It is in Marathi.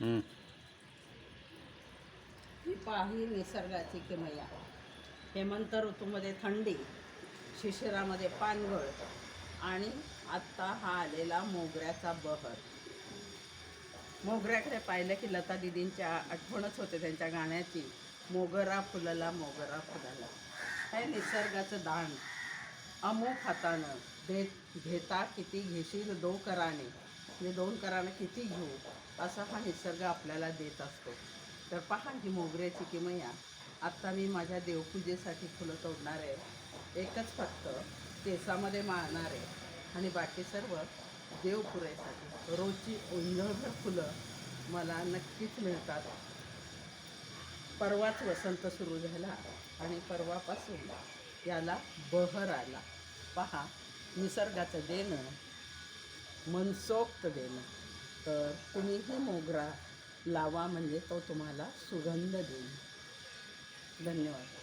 हम्म. ही पाही निसर्गाची किमया. हेमंत ऋतूमध्ये थंडी शिशिरामध्ये पानगळ आणि आत्ता हा आलेला मोगऱ्याचा बहर. मोगऱ्याकडे पाहिलं की लता दिदींच्या आठवणच होते त्यांच्या गाण्याची. मोगरा फुलला मोगरा फुलला. हे निसर्गाचं दान. अमुक हातानं भेट घेता किती घेशील दो कराने. म्हणजे दोन करानं किती घेऊ? असा हा निसर्ग आपल्याला देत असतो. तर पहा ही मोगऱ्याची किमया. आत्ता मी माझ्या देवपूजेसाठी फुलं तोडणार आहे. एकच फक्त केसामध्ये माळणार आहे. आणि बाकी सर्व देवपुरेसाठी रोजची ओंधळभर फुलं मला नक्कीच मिळतात. परवाच वसंत सुरू झाला आणि परवापासून याला बहर आला. पहा निसर्गाचं देणं मनसोक्त देणं. तर तुम्हीही मोगरा लावा म्हणजे तो तुम्हाला सुगंध देईल. धन्यवाद.